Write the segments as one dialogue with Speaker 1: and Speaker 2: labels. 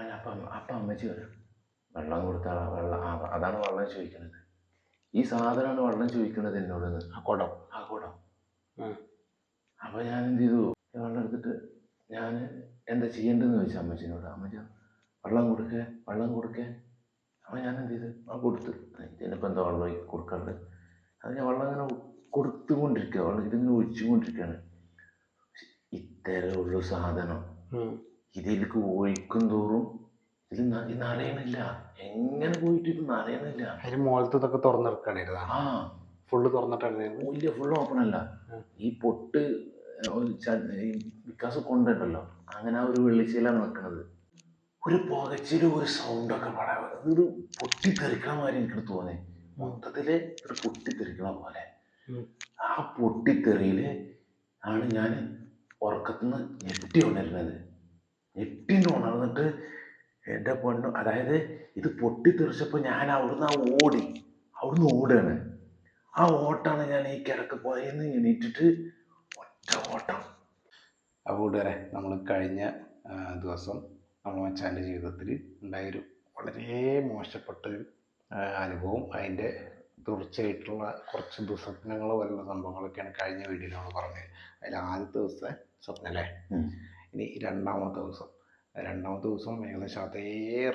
Speaker 1: അവൻ അപ്പം അപ്പം അമ്മച്ചി വരും. വെള്ളം കൊടുത്താൽ വെള്ളം അതാണ് വെള്ളം ചോദിക്കുന്നത്. ഈ സാധനമാണ് വെള്ളം ചോദിക്കുന്നത് എന്നോട്
Speaker 2: ആ കുടം.
Speaker 1: ആ കുടം. അപ്പോൾ ഞാൻ എന്ത് ചെയ്തു? വെള്ളം എടുത്തിട്ട് ഞാൻ എന്താ ചെയ്യേണ്ടതെന്ന് ചോദിച്ചു അമ്മച്ചിനോട്. അമ്മച്ച വെള്ളം കൊടുക്കേ വെള്ളം കൊടുക്കേ. അപ്പോൾ ഞാൻ എന്ത് ചെയ്തു? ആ കൊടുത്തു. ഇതിനിപ്പോൾ എന്താ വെള്ളം കൊടുക്കാണ്ട് അത് ഞാൻ വെള്ളം ഇങ്ങനെ കൊടുത്തുകൊണ്ടിരിക്കുക വെള്ളം ഇതിങ്ങനെ ഒഴിച്ചുകൊണ്ടിരിക്കുകയാണ്. ഇത്തരം ഉള്ളു സാധനം. ഇതിലേക്ക് ഒഴിക്കും തോറും ഇത് ഇത് നനയണില്ല എങ്ങനെ പോയിട്ട് ഇത് നനയണില്ല
Speaker 2: അതിന് മുകളത്ത് ഇതൊക്കെ തുറന്നെടുക്കണിരുന്ന
Speaker 1: ആ.
Speaker 2: ഫുള്ള് തുറന്നിട്ടായിരുന്നു
Speaker 1: വലിയ ഫുൾ ഓപ്പൺ അല്ല. ഈ പൊട്ട് വികാസ് കൊണ്ടുണ്ടല്ലോ. അങ്ങനെ ആ ഒരു വെള്ളിച്ചയിലാണ് നിൽക്കുന്നത് ഒരു പുകച്ചിൽ ഒരു സൗണ്ടൊക്കെ പാടാ. അതൊരു പൊട്ടിത്തെറിക്കണ മാതിരി എനിക്ക് തോന്നി. മൊത്തത്തിൽ ഒരു പൊട്ടിത്തെറിക്കണ പോലെ. ആ പൊട്ടിത്തെറിയിൽ ആണ് ഞാൻ ഉറക്കത്തുനിന്ന് ഞെട്ടി ഉണരുന്നത് ഞെട്ടി ഉണർന്നിട്ട് എന്റെ പൊണ്ണ് അതായത് ഇത് പൊട്ടിത്തെറിച്ചപ്പോൾ ഞാൻ അവിടുന്ന് ആ ഓടി അവിടുന്ന് ഓടുകയാണ്. ആ ഓട്ടാണ് ഞാൻ ഈ കിടക്ക് പോയെന്ന് എണീറ്റിട്ട് ഒറ്റ ഓട്ടം.
Speaker 2: അപ്പോൾ കൂട്ടുകാരെ നമ്മൾ കഴിഞ്ഞ ദിവസം നമ്മൾ മച്ചാന്റെ ജീവിതത്തിൽ ഉണ്ടായൊരു വളരെ മോശപ്പെട്ട ഒരു അനുഭവം. അതിന്റെ തുടർച്ചയായിട്ടുള്ള കുറച്ച് ദുസ്വപ്നങ്ങൾ പോലുള്ള സംഭവങ്ങളൊക്കെയാണ് കഴിഞ്ഞ വീഡിയോയിൽ നമ്മൾ പറഞ്ഞത്. അതിൽ ആദ്യത്തെ ദിവസത്തെ സ്വപ്നം അല്ലേ. ഇനി രണ്ടാമത്തെ ദിവസം. രണ്ടാമത്തെ ദിവസം ഏകദേശം അതേ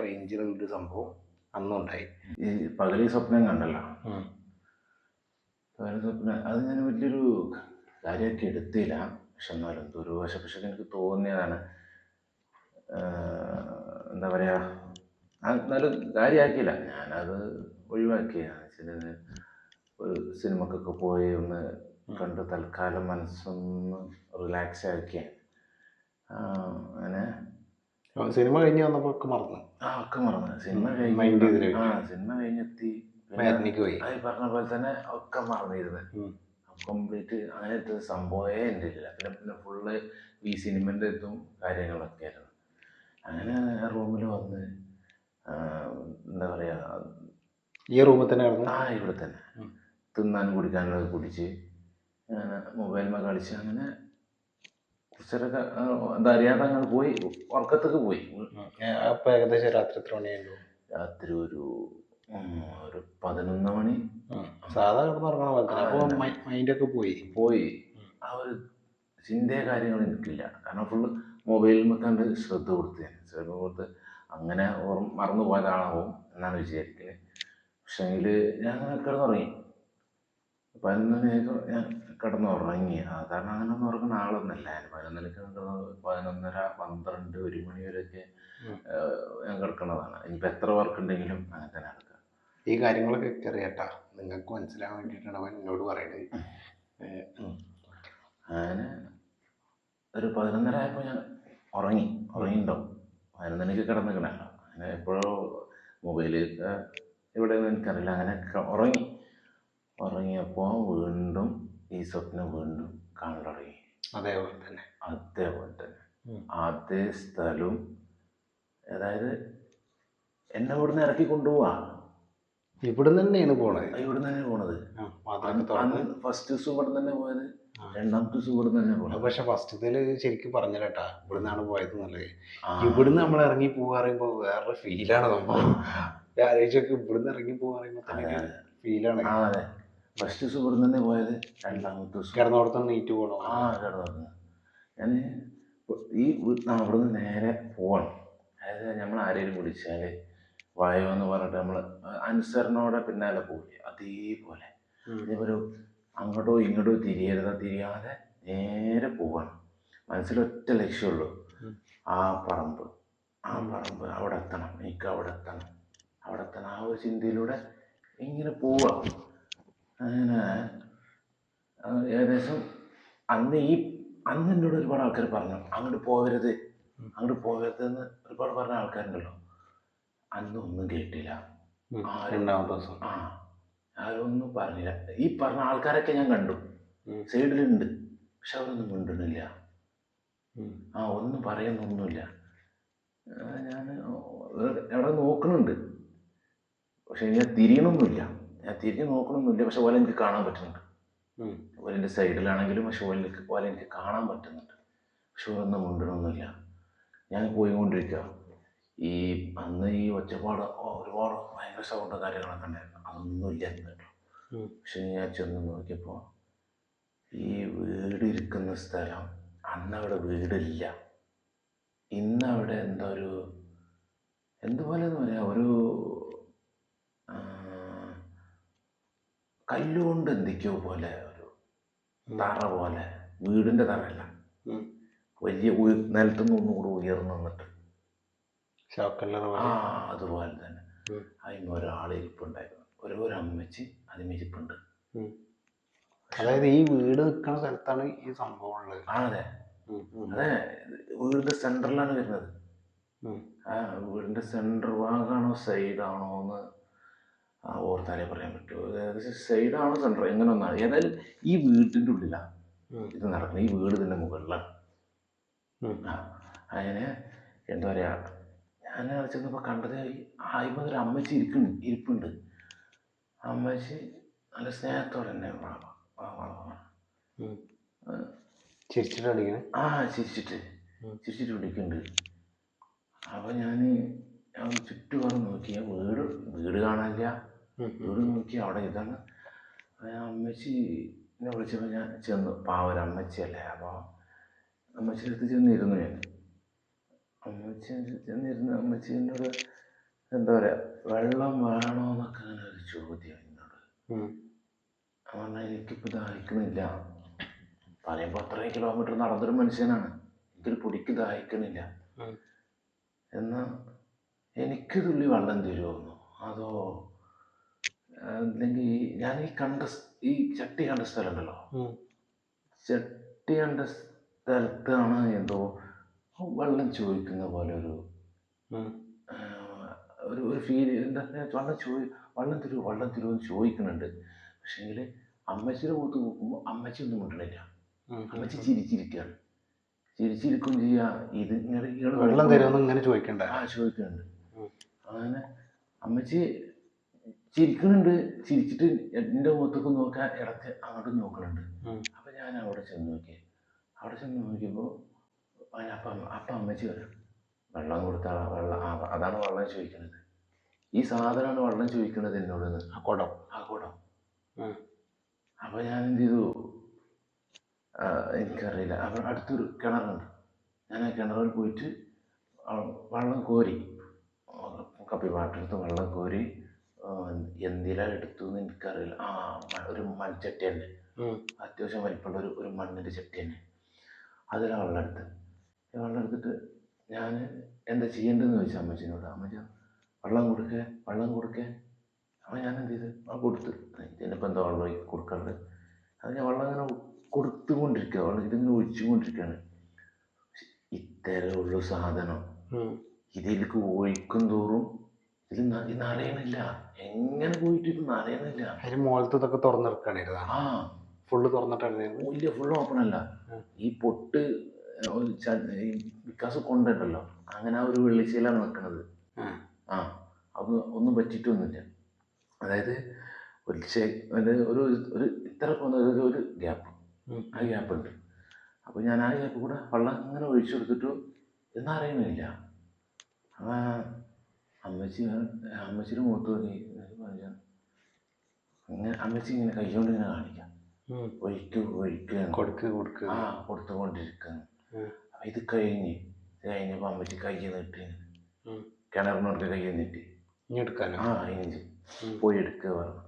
Speaker 2: റേഞ്ചിലുള്ളൊരു സംഭവം അന്നുണ്ടായി.
Speaker 1: ഈ പകലീ സ്വപ്നം കണ്ടല്ലോ. പകലീ സ്വപ്നം അത് ഞാൻ വലിയൊരു കാര്യമാക്കി എടുത്തില്ല. പക്ഷെ എന്നാലും ദുരുവശ പക്ഷെ എനിക്ക് തോന്നിയതാണ്. എന്താ പറയുക എന്നാലും കാര്യമാക്കിയില്ല. ഞാനത് ഒഴിവാക്കിയാണ് വെച്ചാൽ ഒരു സിനിമക്കൊക്കെ പോയി ഒന്ന് കണ്ട് തൽക്കാലം മനസ്സൊന്ന് റിലാക്സ് ആക്കിയ. അങ്ങനെ.
Speaker 2: സിനിമ കഴിഞ്ഞ് വന്നപ്പോ ഒക്കെ മറന്നു.
Speaker 1: ആ ഒക്കെ മറന്നു. സിനിമ കഴിഞ്ഞു. ആ സിനിമ കഴിഞ്ഞെത്തി.
Speaker 2: പോയി.
Speaker 1: ഈ പറഞ്ഞ പോലെ തന്നെ ഒക്കെ മറന്നിരുന്നു
Speaker 2: ഉം.
Speaker 1: കംപ്ലീറ്റ് അങ്ങനത്തെ സംഭവമേ എന്റെ ഇല്ല. പിന്നെ പിന്നെ ഫുള്ള് ഈ സിനിമന്റെ ഇതും കാര്യങ്ങളൊക്കെ ആയിരുന്നു. അങ്ങനെ റൂമിൽ വന്ന് എന്താ പറയുക
Speaker 2: ഈ റൂമിൽ തന്നെ ആയിരുന്നു
Speaker 1: ആ ഇവിടെ തന്നെ.
Speaker 2: ഉം.
Speaker 1: തിന്നാനും കുടിക്കാനുള്ളത് കുടിച്ച് മൊബൈലിൽ കളിച്ച് അങ്ങനെ എന്താ അറിയാതെ അങ്ങനെ പോയി ഉറക്കത്തേക്ക് പോയി.
Speaker 2: അപ്പോൾ ഏകദേശം രാത്രി എത്ര മണിയായിരുന്നു?
Speaker 1: രാത്രി ഒരു ഒരു പതിനൊന്ന് മണി.
Speaker 2: സാധാരണ കിടന്നുറങ്ങണ മൈൻഡൊക്കെ പോയി.
Speaker 1: പോയി. ആ ഒരു ചിന്തയ കാര്യങ്ങൾ എനിക്കില്ല. കാരണം ഫുള്ള് മൊബൈലിൽ കണ്ട് ശ്രദ്ധ കൊടുത്ത്. ശ്രദ്ധ കൊടുത്ത് അങ്ങനെ ഓർമ്മ മറന്നു പോയതാണാവും എന്നാണ് വിചാരിക്കുന്നത് പക്ഷേങ്കിൽ ഞാൻ അങ്ങനെ കിടന്നുറങ്ങി. പതിനൊന്ന് മണിയൊക്കെ ഞാൻ കിടന്നുറങ്ങി. സാധാരണ അങ്ങനെ ഒന്നും ഉറങ്ങുന്ന ആളൊന്നുമല്ല. ഞാൻ പതിനൊന്നരക്ക് പതിനൊന്നര പന്ത്രണ്ട് ഒരു മണി വരെയൊക്കെ ഞാൻ കിടക്കുന്നതാണ്. ഇനിയിപ്പോൾ എത്ര വർക്ക് ഉണ്ടെങ്കിലും അങ്ങനെ തന്നെ കിടക്കുക
Speaker 2: ഈ കാര്യങ്ങളൊക്കെ ചെറിയട്ടാ നിങ്ങൾക്ക് മനസ്സിലാവാൻ വേണ്ടിയിട്ടാണ് അവൻ എന്നോട് പറയുന്നത്
Speaker 1: അങ്ങനെ ഒരു പതിനൊന്നര ആയപ്പോൾ ഞാൻ ഉറങ്ങി. ഉറങ്ങിയിട്ടുണ്ടാവും പതിനൊന്നരക്ക് കിടന്നിക്കണല്ലോ അങ്ങനെ എപ്പോഴോ മൊബൈൽ എവിടെയൊന്നും എനിക്കറിയില്ല. അങ്ങനെ ഉറങ്ങി. ഉറങ്ങിയപ്പോൾ വീണ്ടും ഈ സ്വപ്നം വീണ്ടും കാണാൻ തുടങ്ങി.
Speaker 2: അതേപോലെ തന്നെ.
Speaker 1: അതേപോലെ തന്നെ. അതേ സ്ഥലവും അതായത് എന്നെ ഇവിടുന്ന് ഇറക്കി കൊണ്ടുപോവാ.
Speaker 2: ഇവിടെ തന്നെയാണ് പോണത്.
Speaker 1: ഇവിടെ തന്നെ പോണത്. ഫസ്റ്റ് ദിവസം ഇവിടെ തന്നെ പോയത്. രണ്ടാമത്തെ ദിവസം ഇവിടെ തന്നെ പോണത്.
Speaker 2: പക്ഷെ ഫസ്റ്റത്തിൽ ശരിക്കും പറഞ്ഞില്ലട്ടാ. ഇവിടുന്നാണ് പോയത് നല്ലത്. ഇവിടുന്ന് നമ്മൾ ഇറങ്ങി പോവാ പറയുമ്പോൾ വേറെ ഫീലാണ് സംഭവം. ആലോചിച്ചൊക്കെ ഇവിടുന്ന് ഇറങ്ങി പോവാ പറയുമ്പോൾ തന്നെ ഫീലാണ്
Speaker 1: അതെ. ഫസ്റ്റ് സുഹൃത്ത് തന്നെ പോയത് രണ്ടാമത്തെ
Speaker 2: കിടന്നോടത്ത് നീറ്റ് പോകണം
Speaker 1: ആ കിടന്നു ഞാൻ ഈ അവിടെ നിന്ന് നേരെ പോവാണ് അതായത് നമ്മൾ ആരെങ്കിലും വിളിച്ചാൽ വായോ എന്ന് പറഞ്ഞിട്ട് നമ്മൾ അനുസരണോടെ പിന്നാലെ പോവില്ലേ അതേപോലെ. ഇതേപോലെ അങ്ങോട്ടോ ഇങ്ങോട്ടോ തിരിയരുത് തിരിയാതെ നേരെ പോവാണ്. മനസ്സിലൊറ്റ ലക്ഷ്യമുള്ളൂ. ആ പറമ്പ് ആ പറമ്പ് അവിടെ എത്തണം എനിക്ക് അവിടെ എത്തണം അവിടെ എത്തണം ആ ഒരു ചിന്തയിലൂടെ ഇങ്ങനെ പോവാ. അങ്ങനെ ഏകദേശം അന്ന് ഈ അന്ന് എന്നോട് ഒരുപാട് ആൾക്കാർ പറഞ്ഞു അങ്ങോട്ട് പോകരുത് അങ്ങോട്ട് പോകരുത് എന്ന് ഒരുപാട് പറഞ്ഞ ആൾക്കാരുണ്ടല്ലോ. അന്ന് ഒന്നും കേട്ടില്ല.
Speaker 2: രണ്ടാമത്തെ ദിവസം.
Speaker 1: ആ ആരൊന്നും പറഞ്ഞില്ല. ഈ പറഞ്ഞ ആൾക്കാരൊക്കെ ഞാൻ കണ്ടു. സൈഡിലുണ്ട്. പക്ഷെ അവരൊന്നും മിണ്ടുന്നില്ല. ആ ഒന്നും പറയുന്നൊന്നുമില്ല. ഞാൻ എവിടെ നോക്കണുണ്ട്. പക്ഷെ ഞാൻ തിരിയണമൊന്നുമില്ല ഞാൻ തിരിഞ്ഞു നോക്കണമൊന്നുമില്ല പക്ഷെ ഓല എനിക്ക് കാണാൻ പറ്റുന്നുണ്ട്.
Speaker 2: ഓലിന്റെ
Speaker 1: ഓലിന്റെ സൈഡിലാണെങ്കിലും പക്ഷെ ഓല ഓല എനിക്ക് കാണാൻ പറ്റുന്നുണ്ട്. പക്ഷെ ഓലൊന്നും മുണ്ടണമെന്നില്ല ഞാൻ പോയിക്കൊണ്ടിരിക്കുക ഈ അന്ന് ഈ ഒച്ചപ്പാട് ഒരുപാട് ഭയങ്കര സൗണ്ട് കാര്യങ്ങളൊക്കെ ഉണ്ടായിരുന്നു. അതൊന്നും ഇല്ല കേട്ടോ പക്ഷെ ഞാൻ ചെന്ന് നോക്കിയപ്പോൾ ഈ വീട് ഇരിക്കുന്ന സ്ഥലം അന്നവിടെ വീടില്ല. ഇന്ന് അവിടെ എന്താ ഒരു എന്തുപോലെ പറയാം ഒരു ആ, കല്ലുകൊണ്ട് എന്തൊക്കെയോ പോലെ ഒരു തറ പോലെ വീടിന്റെ തറയല്ല.
Speaker 2: അല്ല
Speaker 1: വലിയ ഉയ നിലത്തുനിന്ന് ഒന്നും കൂടെ ഉയർന്നു നിന്നിട്ട്. ആ അതുപോലെ തന്നെ. അതിന് ഒരാൾ ഇരിപ്പുണ്ടായിരുന്നു. ഒരു ഒരു അമ്മച്ചി അതിന് ഇരിപ്പുണ്ട്.
Speaker 2: അതായത് ഈ വീട് നിൽക്കുന്ന സ്ഥലത്താണ് ഈ സംഭവം ഉള്ളത്.
Speaker 1: അതെ.
Speaker 2: സെന്ററിലാണ്
Speaker 1: അതെ. വീടിന്റെ സെന്ററിലാണ് വരുന്നത്. ആ വീടിന്റെ സെന്റർ ഭാഗമാണോ സൈഡാണോ എന്ന് ഓർത്താലേ പറയാൻ പറ്റുമോ ഏകദേശം സൈഡാണോ സെന്റർ എങ്ങനെ ഒന്നാണ് ഏതായാലും ഈ വീട്ടിന്റെ ഉള്ളിലാണ് ഇത് നടക്കുന്നത് ഈ വീട് തന്നെ മുകളിലാണ് അങ്ങനെ എന്താ പറയുക ഞാൻ അവിടെ ചെന്നപ്പോൾ കണ്ടത് ആയിപ്പോൾ ഒരു അമ്മച്ചി ഇരിക്കുന്നു ഇരിപ്പുണ്ട്. അമ്മച്ചി നല്ല സ്നേഹത്തോടെ തന്നെ വള- വള- വള- വള.
Speaker 2: ഉം. ചിരിച്ചിട്ട്
Speaker 1: ആ ചിരിച്ചിട്ട്. ചിരിച്ചിട്ട് വിളിക്കുന്നുണ്ട് അപ്പോൾ ഞാൻ ഞാൻ ചുറ്റുപാടും നോക്കി. വീട് വീട് കാണാനില്ല. വീട് നോക്കി അവിടെ ഇതാണ്. ഞാൻ അമ്മച്ചി എന്നെ വിളിച്ചപ്പോൾ ഞാൻ ചെന്നു. പാവൊരു അമ്മച്ചിയല്ലേ. അപ്പോൾ അമ്മച്ചിയുടെ അടുത്ത് ചെന്നിരുന്നു ഞാൻ. അമ്മച്ചി ചെന്നിരുന്നു അമ്മച്ചി എന്നോട് എന്താ പറയുക വെള്ളം വേണോ എന്നൊക്കെ അങ്ങനെ ഒരു ചോദ്യം എന്നോട്. അതുകൊണ്ട് പറഞ്ഞാൽ എനിക്കിപ്പോൾ ദാഹിക്കണില്ല. പറയുമ്പോൾ അത്രയും കിലോമീറ്റർ നടന്നൊരു മനുഷ്യനാണ്. എനിക്കൊരു പൊടിക്ക് ദാഹിക്കണില്ല.
Speaker 2: ഉം.
Speaker 1: എന്നാൽ എനിക്ക് തുള്ളി വെള്ളം തരുമോ അതോ അല്ലെങ്കിൽ ഞാൻ ഈ കണ്ട ഈ ചട്ടി കണ്ട സ്ഥലം ഉണ്ടല്ലോ ചട്ടി കണ്ട സ്ഥലത്താണ് എന്തോ വെള്ളം ചോദിക്കുന്ന പോലെ ഒരു ഒരു ഒരു ഫീൽ എന്താ വെള്ളം ചോദി വെള്ളം തരുമോ വെള്ളം തരുമോ എന്ന് ചോദിക്കുന്നുണ്ട്. പക്ഷേങ്കിൽ അമ്മച്ചിയുടെ മുഖത്ത് നോക്കുമ്പോൾ അമ്മച്ചി ഒന്നും മിണ്ടണില്ല. അമ്മച്ചി ചിരിച്ചിരിക്കുകയാണ് ചിരിച്ചിരിക്കുകയും ചെയ്യുക ഇത് ഇങ്ങനെ
Speaker 2: വെള്ളം തരുമെന്ന് ഇങ്ങനെ ചോദിക്കണ്ട?
Speaker 1: ആ ചോദിക്കുന്നുണ്ട്. അങ്ങനെ അമ്മച്ചി ചിരിക്കുന്നുണ്ട്. ചിരിച്ചിട്ട് എന്റെ മുഖത്തൊക്കെ നോക്കാൻ ഇടയ്ക്ക് അങ്ങോട്ട് നോക്കുന്നുണ്ട്. അപ്പം ഞാൻ അവിടെ ചെന്ന് നോക്കി. അവിടെ ചെന്ന് നോക്കിയപ്പോൾ അപ്പം അപ്പം അമ്മച്ചി വരും. വെള്ളം കൊടുത്താൽ വെള്ളം അതാണ് വെള്ളം ചോദിക്കുന്നത്. ഈ സാധനമാണ് വെള്ളം ചോദിക്കുന്നത് എന്നോട്
Speaker 2: ആ കുടം
Speaker 1: ആ കുടം. അപ്പോൾ ഞാൻ എന്ത് ചെയ്തു? എനിക്കറിയില്ല. അപ്പോൾ അടുത്തൊരു കിണറുണ്ട്. ഞാൻ ആ കിണറിൽ പോയിട്ട് വെള്ളം കോരി. കപ്പി പാട്ടെടുത്ത് വെള്ളം കോരി ആ, എന്തില എടുത്തു എന്ന് എനിക്കറിയില്ല. ആ ഒരു മൺചട്ടി തന്നെ അത്യാവശ്യം വലിപ്പമുള്ള ഒരു ഒരു മണ്ണിന്റെ ചട്ടി തന്നെ അതിലാണ് വെള്ളം എടുത്ത് ഈ വെള്ളം എടുത്തിട്ട് ഞാൻ എന്താ ചെയ്യേണ്ടതെന്ന് ചോദിച്ചു അമ്മച്ചിനോട് അമ്മച്ചി വെള്ളം കൊടുക്കേ വെള്ളം കൊടുക്കേ. അപ്പോൾ ഞാൻ എന്ത് ചെയ്ത്? ആ കൊടുത്ത്. ഇതിനിപ്പോൾ എന്താ വെള്ളം കൊടുക്കാറുണ്ട് അത് ഞാൻ വെള്ളം ഇങ്ങനെ കൊടുത്തുകൊണ്ടിരിക്കുക വെള്ളം ഇതിങ്ങനെ ഒഴിച്ചുകൊണ്ടിരിക്കുകയാണ് ഇത്തരമുള്ള സാധനം. ഇതിലേക്ക് ഒഴിക്കും തോറും ഇത് ഇത് നനയണില്ല. എങ്ങനെ പോയിട്ട് ഇത് നനയണില്ല?
Speaker 2: അതിന് മുകളത്ത് ഇതൊക്കെ തുറന്നെടുക്കണായിരുന്നു
Speaker 1: ആ.
Speaker 2: ഫുള്ള് തുറന്നിട്ടായിരുന്നു
Speaker 1: വലിയ ഫുൾ ഓപ്പൺ അല്ല. ഈ പൊട്ട് ഈ വിക്കാസ് കൊണ്ടുണ്ടല്ലോ. അങ്ങനെ ആ ഒരു വെള്ളിച്ചയിലാണ് നിൽക്കുന്നത്. ആ അത് ഒന്നും പറ്റിയിട്ടൊന്നുമില്ല. അതായത് ഒരു ഒരു ഒരു ഒരു ഇത്ര ഒരു ഒരു ഗ്യാപ്പ് ആ ഗ്യാപ്പ് ഉണ്ട്. അപ്പോൾ ഞാൻ ആ ഗ്യാപ്പ് കൂടെ വെള്ളം ഇങ്ങനെ ഒഴിച്ചു കൊടുത്തിട്ട് എന്നറിയണില്ല ആ അമ്മച്ചി അമ്മച്ചിയുടെ മുഖത്ത് നോക്കി അങ്ങനെ അമ്മച്ചി ഇങ്ങനെ കൈകൊണ്ട് ഇങ്ങനെ കാണിക്കാം.
Speaker 2: ഒഴിക്ക്
Speaker 1: ഒഴിക്കുക ഒഴിക്കുക
Speaker 2: കൊടുക്ക് കൊടുക്ക്.
Speaker 1: ആ കൊടുത്തുകൊണ്ടിരിക്കുന്നു
Speaker 2: ഉം.
Speaker 1: അപ്പം ഇത് കഴിഞ്ഞ് ഇത് കഴിഞ്ഞപ്പോൾ അമ്മച്ചി കൈ നീട്ടി. കിണറിനോട്ട് കൈ നീട്ടി.
Speaker 2: ഇനി എടുക്കാനോ?
Speaker 1: ആ ഇഞ്ചി. പോയി എടുക്കുക പറഞ്ഞു.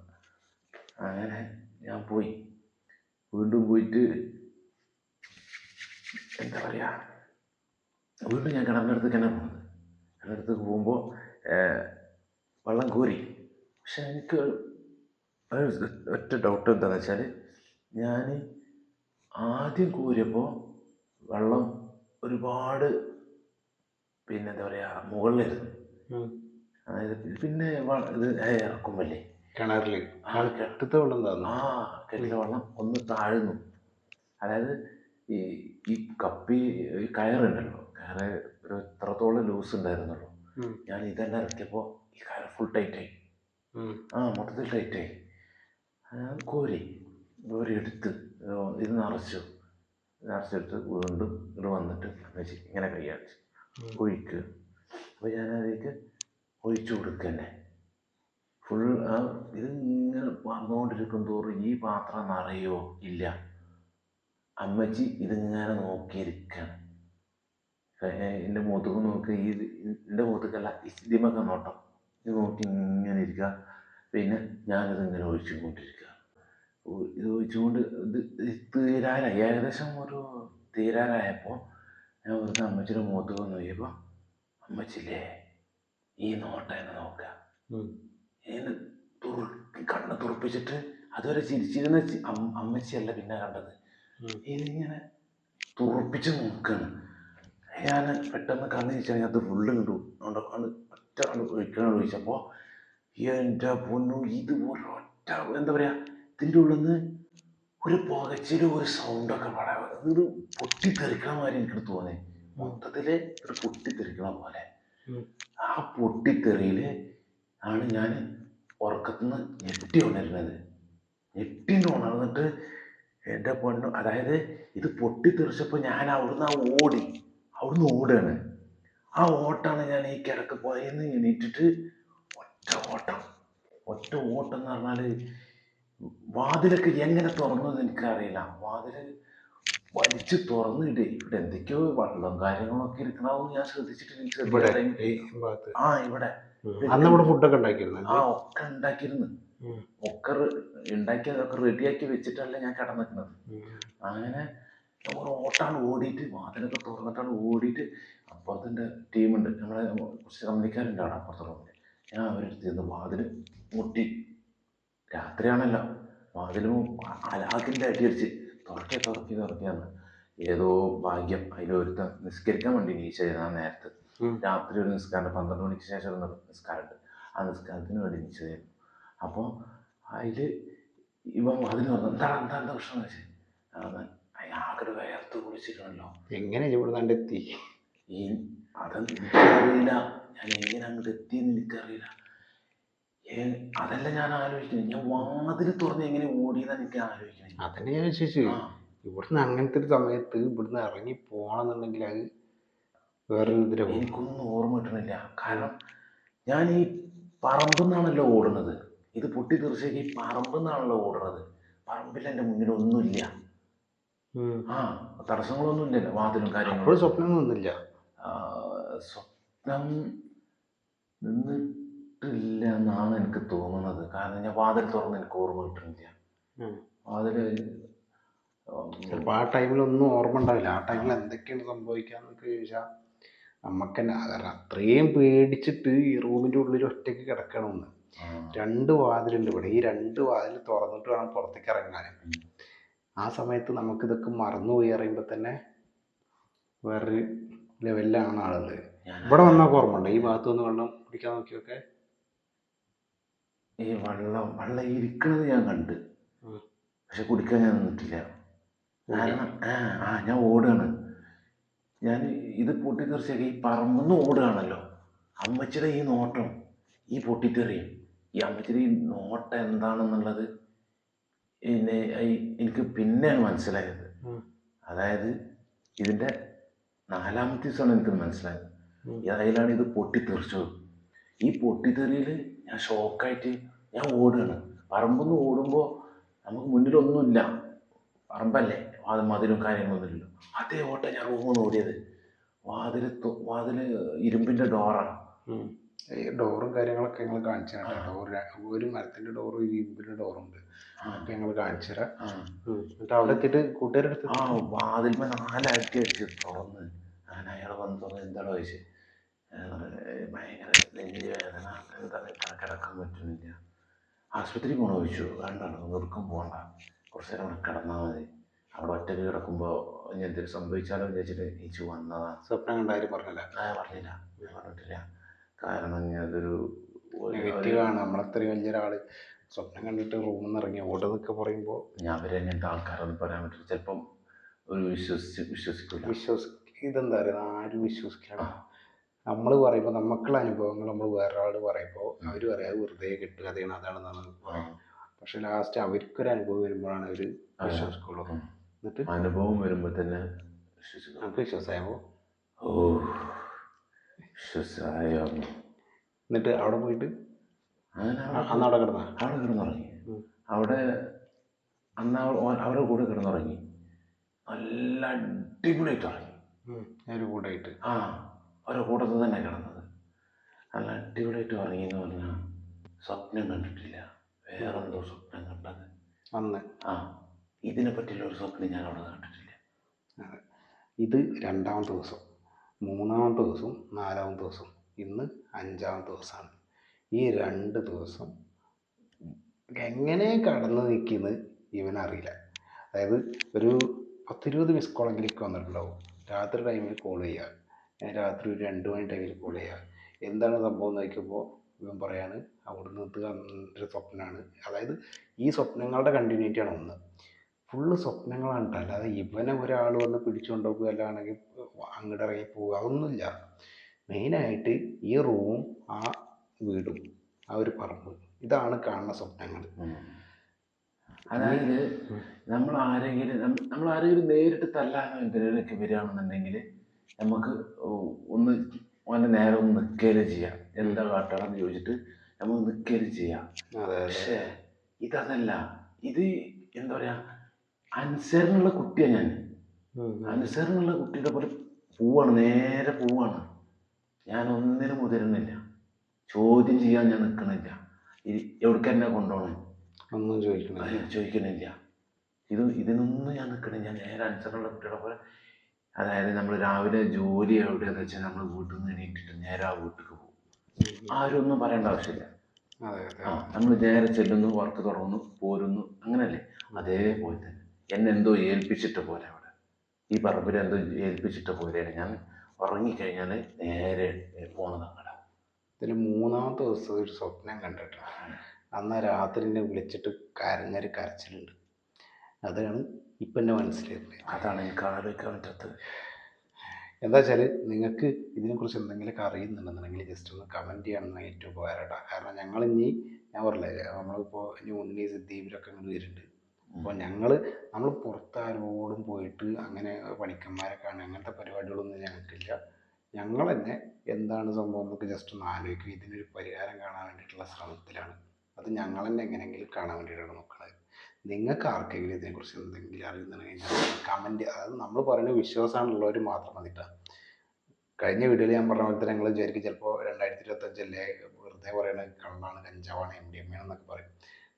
Speaker 1: അങ്ങനെ ഞാൻ പോയി. വീണ്ടും പോയിട്ട് എന്താ പറയാ? വീണ്ടും ഞാൻ കിണറിന്റെ അടുത്ത് കിണർ പോകുന്നത് കിണറടുത്ത് പോകുമ്പോൾ വെള്ളം കോരി. പക്ഷെ എനിക്ക് ഒറ്റ ഡൗട്ട് എന്താണെന്ന് വെച്ചാൽ ഞാൻ ആദ്യം കോരിയപ്പോൾ വെള്ളം ഒരുപാട് പിന്നെ എന്താ പറയുക മുകളിലായിരുന്നു. അതായത് പിന്നെ ഇത് ഇറക്കുമ്പല്ലേ?
Speaker 2: കിണറിൽ.
Speaker 1: ആ,
Speaker 2: കെട്ടത്തെ വെള്ളം തന്നു?
Speaker 1: ആ കെട്ടിലെ വെള്ളം ഒന്ന് താഴ്ന്നു. അതായത് ഈ ഈ കപ്പി ഈ കയറുണ്ടല്ലോ. കയറ് ഒരു എത്രത്തോളം ലൂസ് ഉണ്ടായിരുന്നുള്ളൂ. ഞാൻ ഇതെല്ലാം ഇറക്കിയപ്പോൾ ഈ കയർ ഫുൾ ടൈറ്റായി. ആ മൊത്തത്തിൽ ടൈറ്റായി കോരി കോരി എടുത്ത് ഇത് നിറച്ചു. നിറച്ചെടുത്ത് വീണ്ടും ഇവിടെ വന്നിട്ട് വെച്ച് ഇങ്ങനെ
Speaker 2: കൈയാടിച്ച്.
Speaker 1: ഒഴിക്കുക അപ്പോൾ ഞാനതിലേക്ക് ഒഴിച്ചു കൊടുക്കന്നെ. ഫുൾ ഇതിങ്ങനെ വന്നുകൊണ്ടിരിക്കും തോറും ഈ പാത്രം നിറയോ ഇല്ല. അമ്മച്ചി ഇതിങ്ങനെ നോക്കിയിരിക്കണം. എന്റെ മുഖത്തേക്ക് നോക്കി ഈ എന്റെ മുഖത്തേക്കല്ല ഇതിമൊക്കെ നോട്ടം. ഇത് നോക്കി ഇങ്ങനെ ഇരിക്കുക പിന്നെ ഞാനിത് ഇങ്ങനെ ഒഴിച്ചുകൊണ്ടിരിക്കുക ഒ- ഇത് ഒഴിച്ചുകൊണ്ട് ഇത് ഇത് തീരാറായി. ഏകദേശം ഒരു തീരാനായപ്പോൾ ഞാൻ വെറുതെ അമ്മച്ചിയുടെ മുഖത്ത് വന്ന് നോക്കിയപ്പോൾ അമ്മച്ചില്ലേ ഈ നോട്ടം എന്നെ നോക്കുക എന്നെ തുറക്കി കണ്ണ് തുറപ്പിച്ചിട്ട് അതുവരെ ചിരിച്ചിരുന്ന അമ്മച്ചിയല്ല പിന്നെ കണ്ടത്. ഇതിങ്ങനെ തുറപ്പിച്ച് നോക്കാണ്. ഞാൻ പെട്ടെന്ന് കണ്ണ് ചോദിച്ചാൽ അത് ഫുള്ള് കിട്ടും അതുകൊണ്ട് കണ്ട് ഒറ്റ കണ്ണ് ഒഴിക്കണം ചോദിച്ചപ്പോൾ എന്റെ പൊന്നു ഇത് ഒറ്റ എന്താ പറയുക ഇതിന്റെ ഉള്ളിൽ നിന്ന് ഒരു പുകച്ചിലും ഒരു സൗണ്ടൊക്കെ പാടാ അതൊരു പൊട്ടിത്തെറിക്കണ മാതിരി എനിക്ക് തോന്നി. മൊത്തത്തിൽ ഒരു പൊട്ടിത്തെറിക്കണ പോലെ. ആ പൊട്ടിത്തെറിയിൽ ആണ് ഞാൻ ഉറക്കത്തുനിന്ന് ഞെട്ടി ഉണരുന്നത് ഞെട്ടിന്ന് ഉണർന്നിട്ട് എന്റെ പൊന്നു അതായത് ഇത് പൊട്ടിത്തെറിച്ചപ്പോൾ ഞാൻ അവിടുന്ന് ഓടി അവിടുന്ന് ഓടുകയാണ്. ആ ഓട്ടാണ് ഞാൻ ഈ കിടക്ക് പോയെന്ന് എണീറ്റിട്ട് ഒറ്റ ഓട്ടം. ഒറ്റ ഓട്ടം എന്ന് പറഞ്ഞാൽ വാതിലൊക്കെ എങ്ങനെ തുറന്നെന്ന് എനിക്കറിയില്ല. വാതിൽ വലിച്ച് തുറന്നിട്ട് ഇവിടെ എന്തൊക്കെയോ വെള്ളം കാര്യങ്ങളൊക്കെ ഇരിക്കണമെന്ന് ഞാൻ ശ്രദ്ധിച്ചിട്ട് ആ ഇവിടെ.
Speaker 2: അന്ന് ഇവിടെ ഫുഡൊക്കെ ഉണ്ടാക്കിയിരുന്നു
Speaker 1: ആ ഒക്കെ ഉണ്ടാക്കിയിരുന്നു. ഒക്കെ ഉണ്ടാക്കി അതൊക്കെ റെഡിയാക്കി വെച്ചിട്ടല്ല ഞാൻ കിടന്നിരുന്നത്. അങ്ങനെ നമ്മൾ ഓട്ടാണ് ഓടിയിട്ട് വാതിലൊക്കെ തുറന്നിട്ടാണ് ഓടിയിട്ട്. അപ്പുറത്തിന്റെ ടീമുണ്ട്. നമ്മളെ കുറച്ച് കമ്പനിക്കാരുണ്ട് അവിടെ അപ്പുറത്തെ റൂമിൽ ഞാൻ അവരെടുത്ത് ചെന്ന് വാതിൽ മുട്ടി. രാത്രിയാണല്ലോ. വാതിലും അലാഖിന്റെ അടി അടിച്ച് തുറക്കി തുറക്കി തുറക്കിയാണ്. ഏതോ ഭാഗ്യം. അതിലൊരുത്ത നിസ്കരിക്കാൻ വേണ്ടി നീച്ച ആ നേരത്ത്. രാത്രി ഒരു നിസ്കാരം പന്ത്രണ്ട് മണിക്ക് ശേഷം ഒരു നിസ്കാരമുണ്ട്. ആ നിസ്കാരത്തിന് വേണ്ടി നീച്ചതായിരുന്നു അപ്പോൾ അതിൽ ഇവൻ വാതിൽ പറഞ്ഞു എന്താ എന്താ എന്താ പ്രശ്നം? എന്ന് വെച്ചാൽ ആകെ വേർത്ത് കുടിച്ചിട്ടുണ്ടല്ലോ.
Speaker 2: എങ്ങനെ ഇവിടെ എത്തി?
Speaker 1: ഈ അതെന്ന് എനിക്കറിയില്ല. ഞാൻ എങ്ങനെ അങ്ങോട്ട് എത്തിയെന്ന് എനിക്കറിയില്ല. അതല്ല ഞാൻ ആലോചിക്കുന്നത് ഞാൻ വാതിൽ തുറന്ന് എങ്ങനെ ഓടിയതാണ് എനിക്ക് ആലോചിക്കുന്നത്
Speaker 2: അതന്നെ ഞാൻ
Speaker 1: വിശ്വസിച്ചു
Speaker 2: ഇവിടുന്ന് അങ്ങനത്തെ ഒരു സമയത്ത് ഇവിടുന്ന് ഇറങ്ങി പോകണമെന്നുണ്ടെങ്കിൽ അത് വേറൊരു ഇതിലാണ്
Speaker 1: എനിക്കൊന്നും ഓർമ്മ കിട്ടണില്ല. കാരണം ഞാൻ ഈ പറമ്പിൽ നിന്നാണല്ലോ ഓടുന്നത്. ഇത് പൊട്ടി തീർച്ചയായും ഈ പറമ്പിൽ നിന്നാണല്ലോ ഓടുന്നത്. പറമ്പിൽ എന്റെ മുന്നിൽ ഒന്നുമില്ല. ആ തടസ്സങ്ങളൊന്നും ഇല്ലല്ലോ. വാതിലും കാര്യങ്ങളും.
Speaker 2: സ്വപ്നം ഒന്നുമില്ല
Speaker 1: ആ, സ്വപ്നം നിന്നിട്ടില്ല എന്നാണ് എനിക്ക് തോന്നുന്നത്. കാരണം ഞാൻ വാതിൽ തുറന്ന് എനിക്ക് ഓർമ്മ കിട്ടുന്നില്ല.
Speaker 2: വാതിൽ
Speaker 1: വാതിൽ
Speaker 2: ചിലപ്പോൾ ആ ടൈമിലൊന്നും ഓർമ്മ ഉണ്ടാവില്ല. ആ ടൈമിൽ എന്തൊക്കെയാണ് സംഭവിക്കാന്നൊക്കെ ചോദിച്ചാൽ നമുക്ക് തന്നെ കാരണം അത്രയും പേടിച്ചിട്ട് ഈ റൂമിന്റെ ഉള്ളിൽ ഒറ്റയ്ക്ക് കിടക്കണമെന്ന്. രണ്ട് വാതിലുണ്ട് ഇവിടെ. ഈ രണ്ട് വാതിൽ തുറന്നിട്ട് വേണം പുറത്തേക്ക് ഇറങ്ങാൻ. ആ സമയത്ത് നമുക്കിതൊക്കെ മറന്നുപോയി അറിയുമ്പോൾ തന്നെ വേറൊരു ലെവലിലാണ് ആളുകൾ ഇവിടെ വന്നാൽ ഓർമ്മ ഉണ്ട്? ഈ ഭാഗത്ത് വന്ന് വെള്ളം കുടിക്കാൻ നോക്കിയൊക്കെ
Speaker 1: ഈ വെള്ളം വെള്ളം ഇരിക്കണത് ഞാൻ കണ്ട്. പക്ഷെ കുടിക്കാൻ ഞാൻ നിന്നിട്ടില്ല. കാരണം ആ ആ ഞാൻ ഓടുകയാണ്. ഞാൻ ഇത് പൊട്ടിത്തെറിച്ചൊക്കെ ഈ പറമ്പെന്ന് ഓടുകയാണല്ലോ. അമ്മച്ചിയുടെ ഈ നോട്ടം ഈ പൊട്ടിത്തെറിയും ഈ അമ്മച്ചിയുടെ ഈ നോട്ടം എന്താണെന്നുള്ളത് എന്നെ ഈ- എനിക്ക് പിന്നെയാണ് മനസ്സിലായത്. അതായത് ഇതിന്റെ നാലാമത്തെ ദിവസമാണ് എനിക്കത് മനസ്സിലായത്. അതിലാണ് ഇത് പൊട്ടിത്തെറിച്ചത്. ഈ പൊട്ടിത്തെറിയിൽ ഞാൻ ഷോക്കായിട്ട് ഞാൻ ഓടുകയാണ്. പറമ്പെന്ന് ഓടുമ്പോൾ നമുക്ക് മുന്നിലൊന്നുമില്ല. പറമ്പല്ലേ? വാതിൽ മതിലും കാര്യങ്ങളൊന്നുമില്ലല്ലോ. അതേ ഓട്ടം ഞാൻ റൂമിൽ നിന്ന് ഓടിയത്. വാതിൽ വാതിൽ ഇരുമ്പിന്റെ ഡോറാണ്.
Speaker 2: ഈ ഡോറും കാര്യങ്ങളൊക്കെ ഞങ്ങൾ കാണിച്ചു തരാം ഡോർ ഒരു മരത്തിന്റെ ഡോറും ഒരു ഇരുമ്പിന്റെ ഡോറും ഉണ്ട് അതൊക്കെ ഞങ്ങൾ കാണിച്ചു തരാം. എന്നിട്ട് അവിടെ എത്തിയിട്ട് കൂട്ടുകാരുടെ അടുത്ത്
Speaker 1: ആ വാതിൽമ നാലാക്കി അടിച്ച് തുറന്ന് ഞാൻ അയാൾ വന്ന്. തുറന്ന് എന്താണോ ചോദിച്ചു ഭയങ്കര നെഞ്ച് വേദന കിടക്കാൻ പറ്റുന്നില്ല. ആശുപത്രി പോകണോ ചോദിച്ചു. വേണ്ടല്ലോ നിർക്കും പോകണ്ട കുറച്ച് നേരം അവിടെ കിടന്നാൽ മതി. അവിടെ ഒറ്റയ്ക്ക് കിടക്കുമ്പോൾ ഇനി എന്തെങ്കിലും സംഭവിച്ചാലോ വിചാരിച്ചിട്ട് നീച്ചു വന്നതാണ്
Speaker 2: സ്വപ്നം കണ്ടാരും പറഞ്ഞില്ല.
Speaker 1: പറഞ്ഞില്ല. പറഞ്ഞിട്ടില്ല. കാരണം അതൊരു ഒരു-
Speaker 2: നെഗറ്റീവ് ആണ്. നമ്മളത്രയും വലിയൊരാൾ. സ്വപ്നം കണ്ടിട്ട് റൂമിൽ നിന്ന് ഇറങ്ങി ഓടുന്നൊക്കെ പറയുമ്പോൾ
Speaker 1: ഞാൻ അവരെ അങ്ങനത്തെ ആൾക്കാരൊന്നും പറയാൻ പറ്റില്ല ചിലപ്പം ഒരു വിശ്വസിച്ച് വിശ്വസിക്കില്ല
Speaker 2: വിശ്വസി ഇതെന്താ പറയുക ആരും വിശ്വസിക്കണം നമ്മൾ പറയുമ്പോൾ നമുക്കുള്ള അനുഭവങ്ങൾ നമ്മൾ വേറൊരാൾ പറയുമ്പോൾ അവർ പറയാം അത് വെറുതെ കെട്ടുകഥയാണ് അതാണെന്നാണ് പക്ഷെ ലാസ്റ്റ് അവർക്കൊരു അനുഭവം വരുമ്പോഴാണ് അവർ വിശ്വസിക്കുള്ളൂ എന്നിട്ട്?
Speaker 1: അനുഭവം വരുമ്പോൾ തന്നെ വിശ്വസിക്കും.
Speaker 2: നമുക്ക് വിശ്വാസമായപ്പോൾ
Speaker 1: ഓ
Speaker 2: എന്നിട്ട് അവിടെ പോയിട്ട്? അന്ന് അവിടെ കിടന്ന?
Speaker 1: അവിടെ കിടന്നുറങ്ങി. അവിടെ അന്ന് അവരുടെ കൂടെ കിടന്നുറങ്ങി. നല്ല അടിപൊളിയായിട്ട് ഉറങ്ങി.
Speaker 2: ഒരു കൂടായിട്ട്.
Speaker 1: ആ അവരുടെ കൂട്ടത്തിൽ തന്നെ കിടന്നത്. നല്ല അടിപൊളിയായിട്ട് ഉറങ്ങി എന്ന് പറഞ്ഞാൽ സ്വപ്നം കണ്ടിട്ടില്ല. വേറെന്തോ സ്വപ്നം കണ്ടത്.
Speaker 2: അന്ന്.
Speaker 1: ആ ഇതിനെ പറ്റിയുള്ള ഒരു സ്വപ്നം ഞാൻ അവിടെ കണ്ടിട്ടില്ല.
Speaker 2: ഇത് രണ്ടാമത്തെ ദിവസം. മൂന്നാമത്തെ ദിവസവും നാലാമത്തെ ദിവസവും. ഇന്ന് അഞ്ചാമത്തെ ദിവസമാണ്. ഈ രണ്ട് ദിവസം എങ്ങനെ കടന്നു നിൽക്കുന്നത് ഇവനറിയില്ല. അതായത് ഒരു പത്തിരുപത് മിസ് കോളെങ്കിലേക്ക് വന്നിട്ടുണ്ടാവും. രാത്രി ടൈമിൽ കോൾ ചെയ്യുക രാത്രി ഒരു രണ്ട് മണി ടൈമിൽ കോൾ ചെയ്യുക എന്താണ് സംഭവം എന്ന് ചോദിക്കുമ്പോൾ ഇവൻ പറയാണ് അവിടുന്ന് ഇത് ഒരു സ്വപ്നമാണ് അതായത് ഈ സ്വപ്നങ്ങളുടെ കണ്ടിന്യൂറ്റിയാണ് ഒന്ന്. ഫുള്ള് സ്വപ്നങ്ങളാണ് ട്ടോ. അല്ലാതെ ഇവനെ ഒരാൾ വന്ന് പിടിച്ചുകൊണ്ട് പോകുക അല്ലാണെങ്കിൽ അങ്ങോട്ട് ഇറങ്ങി പോവുക അതൊന്നുമില്ല. മെയിനായിട്ട് ഈ റൂമും ആ വീടും ആ ഒരു പറമ്പ് ഇതാണ് കാണുന്ന സ്വപ്നങ്ങൾ.
Speaker 1: അതായത് നമ്മൾ ആരെങ്കിലും നമ്മൾ ആരെങ്കിലും നേരിട്ട് തല്ലാനോ എന്തിനൊക്കെ വരികയാണെന്നുണ്ടെങ്കിൽ നമുക്ക് ഒന്ന് അവന്റെ നേരെ ഒന്ന് നിൽക്കുകയും ചെയ്യാം. എന്താ കാട്ടണം എന്ന് ചോദിച്ചിട്ട് നമുക്ക് നിൽക്കുകയും ചെയ്യാം. പക്ഷേ ഇതല്ല ഇത് എന്താ പറയാ അനുസരണുള്ള കുട്ടിയാ ഞാൻ. അനുസരണുള്ള കുട്ടിയുടെ പോലെ പോവാണ് നേരെ പോവാണ്. ഞാൻ ഒന്നിനും മുതിരുന്നില്ല. ചോദ്യം ചെയ്യാൻ ഞാൻ നിൽക്കണില്ല എവിടേക്ക് എന്നെ കൊണ്ടുപോകണം?
Speaker 2: ഒന്നും ചോദിക്കണില്ല.
Speaker 1: ചോദിക്കണില്ല. ഇത് ഇതിനൊന്നും ഞാൻ നിൽക്കണില്ല ഞാൻ നേരെ അനുസരണുള്ള കുട്ടിയുടെ പോലെ. അതായത് നമ്മൾ രാവിലെ ജോലി എവിടെയാന്ന് വെച്ചാൽ നമ്മൾ വീട്ടിൽ നിന്ന് എണീറ്റിട്ട് നേരെ ആ വീട്ടിലേക്ക് പോകും. ആരും ഒന്നും പറയേണ്ട ആവശ്യമില്ല. നമ്മൾ നേരെ ചെല്ലുന്നു വർക്ക് തുടങ്ങുന്നു പോരുന്നു അങ്ങനല്ലേ? അതേപോലെ തന്നെ. എന്നെ ഏൽപ്പിച്ചിട്ട് പോരെ അവിടെ. ഈ പറമ്പിൽ എന്തോ ഏൽപ്പിച്ചിട്ട് പോരെ ഞാൻ ഉറങ്ങിക്കഴിഞ്ഞാൽ നേരെ പോണത് അങ്ങടെ
Speaker 2: ഇതിൽ മൂന്നാമത്തെ ദിവസം ഒരു സ്വപ്നം കണ്ടിട്ട്. അന്ന് രാത്രി എന്നെ വിളിച്ചിട്ട് കരഞ്ഞൊരു കരച്ചിലുണ്ട്. അതാണ് ഇപ്പം എന്നെ മനസ്സിലായത്.
Speaker 1: അതാണ് എനിക്ക് ആലോചിക്കാൻ പറ്റാത്തത്.
Speaker 2: എന്താ വെച്ചാൽ നിങ്ങൾക്ക് ഇതിനെക്കുറിച്ച് എന്തെങ്കിലുമൊക്കെ അറിയുന്നുണ്ടെന്നുണ്ടെങ്കിൽ ജസ്റ്റ് ഒന്ന് കമന്റ് ചെയ്യണമെന്ന് ഏറ്റവും ഉപകാരമായിട്ടാണ് കാരണം ഞങ്ങൾ ഇനി ഞാൻ പറഞ്ഞില്ലേ നമ്മളിപ്പോൾ ഇനി ഉണ്ണി സിദ്ധി ഇവരൊക്കെ ഇങ്ങോട്ട് വരുന്നുണ്ട്. അപ്പോൾ ഞങ്ങൾ നമ്മൾ പുറത്താരോടും പോയിട്ട് അങ്ങനെ പണിക്കന്മാരെ കാണുക അങ്ങനത്തെ പരിപാടികളൊന്നും ഞങ്ങൾക്കില്ല ഞങ്ങൾ തന്നെ എന്താണ് സംഭവം എന്നൊക്കെ ജസ്റ്റ് ഒന്ന് ആലോചിക്കും. ഇതിനൊരു പരിഹാരം കാണാൻ വേണ്ടിയിട്ടുള്ള ശ്രമത്തിലാണ്. അത് ഞങ്ങൾ തന്നെ എങ്ങനെയെങ്കിലും കാണാൻ വേണ്ടിയിട്ടാണ് നോക്കുന്നത് നിങ്ങൾക്ക് ആർക്കെങ്കിലും ഇതിനെക്കുറിച്ച് എന്തെങ്കിലും അറിയുന്നുണ്ടെങ്കിൽ കമന്റ് അതായത് നമ്മൾ പറയുന്ന വിശ്വാസമാണുള്ളവർ മാത്രം മതിട്ടാണ് കഴിഞ്ഞ വീഡിയോയിൽ ഞാൻ പറഞ്ഞ പോലെ തന്നെ നിങ്ങൾ വിചാരിക്കും ചിലപ്പോൾ രണ്ടായിരത്തി ഇരുപത്തഞ്ചല്ലേ വെറുതെ പറയണ കള്ളാണ് കഞ്ചാവാണ് എം ഡി എം എന്നൊക്കെ പറയും.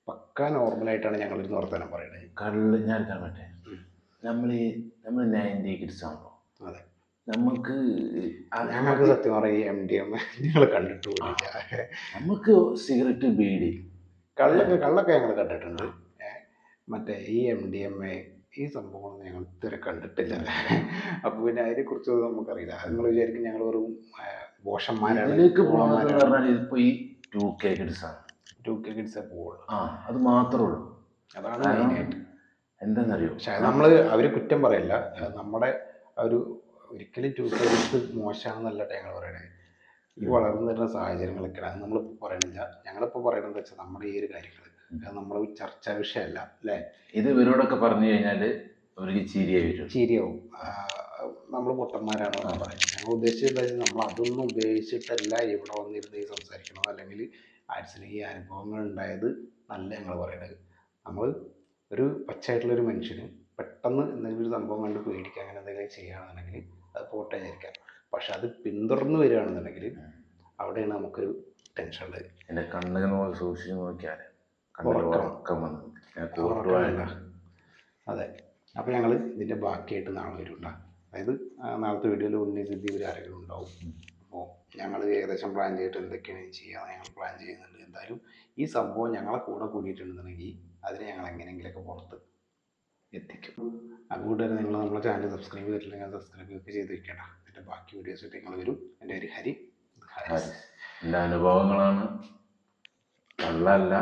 Speaker 2: പക്ക നോർമലായിട്ടാണ് ഒരു വർത്തമാനം പറയുന്നത്
Speaker 1: കള്ള് ഞാൻ കാണട്ടെ നമ്മൾ നമ്മൾ നയന്റി കിഡ്സ് ആണല്ലോ
Speaker 2: അതെ.
Speaker 1: നമുക്ക്
Speaker 2: ഞങ്ങൾക്ക് സത്യം പറയും എം ഡി എം നിങ്ങൾ കണ്ടിട്ട്
Speaker 1: നമുക്ക് സിഗരറ്റ് ബീഡി
Speaker 2: കള്ളൊക്കെ കള്ളൊക്കെ ഞങ്ങൾ കണ്ടിട്ടുണ്ട്. മറ്റേ ഈ എം ഡി എം എ ഈ സംഭവങ്ങളൊന്നും ഞങ്ങൾ ഇതുവരെ കണ്ടിട്ടില്ല. അപ്പോൾ പിന്നെ അതിനെക്കുറിച്ച് നമുക്കറിയില്ല. നിങ്ങൾ വിചാരിക്കും ഞങ്ങൾ വെറും
Speaker 1: പറഞ്ഞാൽ ഇതിപ്പോ ഈ ടു കെ ആണ്
Speaker 2: ടു കിഡ്സേ
Speaker 1: ആ അത് മാത്രമേ ഉള്ളൂ.
Speaker 2: അതാണ് മെയിനായിട്ട്
Speaker 1: എന്താണെന്നറിയോ
Speaker 2: പക്ഷെ നമ്മൾ അവർ കുറ്റം പറയില്ല. നമ്മുടെ ഒരു ഒരിക്കലും ടു കെ കിഡ്സ് മോശമാണെന്നല്ല ഞങ്ങൾ പറയണേ. ഈ വളർന്നു വരുന്ന സാഹചര്യങ്ങളൊക്കെ അത് നമ്മൾ പറയണില്ല. ഞങ്ങളിപ്പോൾ പറയണത് വെച്ചാൽ നമ്മുടെ ഈ ഒരു കാര്യങ്ങൾ അത് ചർച്ചാ വിഷയമല്ല അല്ലേ?
Speaker 1: ഇത് ഇവരോടൊക്കെ പറഞ്ഞു കഴിഞ്ഞാൽ അവർക്ക് ചിരിയെ വരും
Speaker 2: ശരിയാവും നമ്മൾ പൊട്ടന്മാരാണോ പറയുന്നത് പറയും ഞങ്ങൾ ഉദ്ദേശിച്ചത് നമ്മൾ അതൊന്നും ഉപയോഗിച്ചിട്ടല്ല ഇവിടെ വന്നിരുന്ന് ഈ സംസാരിക്കണം അല്ലെങ്കിൽ ആഴ്ചയിൽ ഈ അനുഭവങ്ങൾ ഉണ്ടായത് നല്ല ഞങ്ങൾ പറയണത്. നമ്മൾ ഒരു പച്ചയായിട്ടുള്ളൊരു മനുഷ്യന് പെട്ടെന്ന് എന്തെങ്കിലും ഒരു സംഭവം കണ്ട് പേടിക്കുക അങ്ങനെ എന്തെങ്കിലും ചെയ്യുകയാണെന്നുണ്ടെങ്കിൽ അത് പോട്ടെ വിചാരിക്കാം. പക്ഷെ അത് പിന്തുടർന്ന് വരികയാണെന്നുണ്ടെങ്കിൽ അവിടെയാണ് നമുക്കൊരു ടെൻഷൻ ഉള്ളത്.
Speaker 1: എന്റെ കണ്ണുകൾ നോക്കി സൂക്ഷിച്ച് നോക്കിയാൽ
Speaker 2: ഉറക്കം. അതെ. അപ്പോൾ ഞങ്ങൾ ഇതിന്റെ ബാക്കിയായിട്ട് നാളെ വരും അതായത് നാളത്തെ വീഡിയോയിൽ ഉണ്ണി സിദ്ധി ഇവർ ആരെങ്കിലും ഉണ്ടാവും. അപ്പോൾ ഞങ്ങൾ ഏകദേശം പ്ലാൻ ചെയ്തിട്ട് എന്തൊക്കെയാണ് ചെയ്യാൻ ഞങ്ങൾ പ്ലാൻ ചെയ്യുന്നുണ്ട്. എന്തായാലും ഈ സംഭവം ഞങ്ങളെ കൂടെ കൂടിയിട്ടുണ്ടെന്നുണ്ടെങ്കിൽ അതിനെ ഞങ്ങൾ എങ്ങനെയെങ്കിലുമൊക്കെ പുറത്ത് എത്തിക്കും. അതുകൊണ്ട് തന്നെ നിങ്ങൾ നമ്മളെ ചാനൽ സബ്സ്ക്രൈബ് ചെയ്തിട്ടില്ലെങ്കിൽ സബ്സ്ക്രൈബ് ഒക്കെ ചെയ്ത് വെക്കണം എന്റെ ബാക്കി വീഡിയോസ് ഒക്കെ നിങ്ങൾ വരും. എന്റെ ഒരു ഹരി.
Speaker 1: എന്റെ അനുഭവങ്ങളാണ്. കള്ളല്ല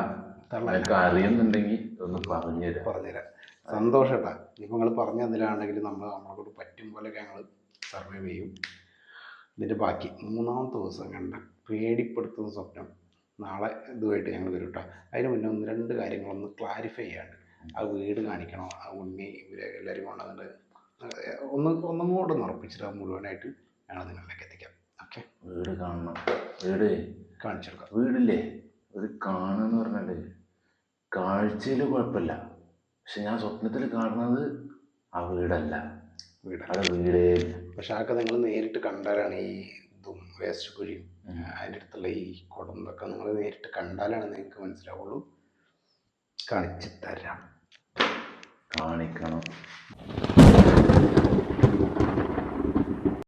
Speaker 1: അറിയുന്നുണ്ടെങ്കിൽ ഒന്ന് പറഞ്ഞുതരാം.
Speaker 2: പറഞ്ഞുതരാം. സന്തോഷം കേട്ടാ ഇനിയിപ്പോൾ നിങ്ങൾ പറഞ്ഞു തന്നില്ലാണെങ്കിൽ നമ്മൾ നമ്മളെ കൊണ്ട് പറ്റും പോലെയൊക്കെ ഞങ്ങൾ സർവൈവ് ചെയ്യും. ഇതിന്റെ ബാക്കി മൂന്നാമത്തെ ദിവസം കണ്ട പേടിപ്പെടുത്തുന്ന സ്വപ്നം. നാളെ ഇതുമായിട്ട് ഞങ്ങൾ വരും കേട്ടോ അതിന് മുന്നേ ഒന്ന് രണ്ട് കാര്യങ്ങളൊന്ന് ക്ലാരിഫൈ ചെയ്യാണ്ട് ആ വീട് കാണിക്കണോ? ആ ഉണ്ണി ഇവരെ എല്ലാവരും കൊണ്ടുവന്നിട്ട് ഒന്ന് ഒന്നും കൂടെ ഒന്ന് ഉറപ്പിച്ചിട്ട് അത് മുഴുവനായിട്ട് ഞങ്ങൾ നിങ്ങളിലേക്ക് എത്തിക്കാം. ഓക്കെ
Speaker 1: വീട് കാണണം. വീട്?
Speaker 2: കാണിച്ചെടുക്കാം
Speaker 1: വീടില്ലേ? ഒരു കാണുന്ന പറഞ്ഞാൽ കാഴ്ചയിൽ കുഴപ്പമില്ല. പക്ഷെ ഞാൻ സ്വപ്നത്തിൽ കാണുന്നത് ആ വീടല്ല.
Speaker 2: വീട്
Speaker 1: അവിടെ വീടേ.
Speaker 2: പക്ഷെ അതൊക്കെ നിങ്ങൾ നേരിട്ട് കണ്ടാലാണ് ഈ ഇതും വേസ്റ്റ് കുഴിയും. അതിന്റെ അടുത്തുള്ള ഈ കുടം ഇതൊക്കെ നിങ്ങൾ നേരിട്ട് കണ്ടാലാണ് നിങ്ങൾക്ക് മനസ്സിലാവുള്ളൂ. കാണിച്ചു തരാം.
Speaker 1: കാണിക്കണം.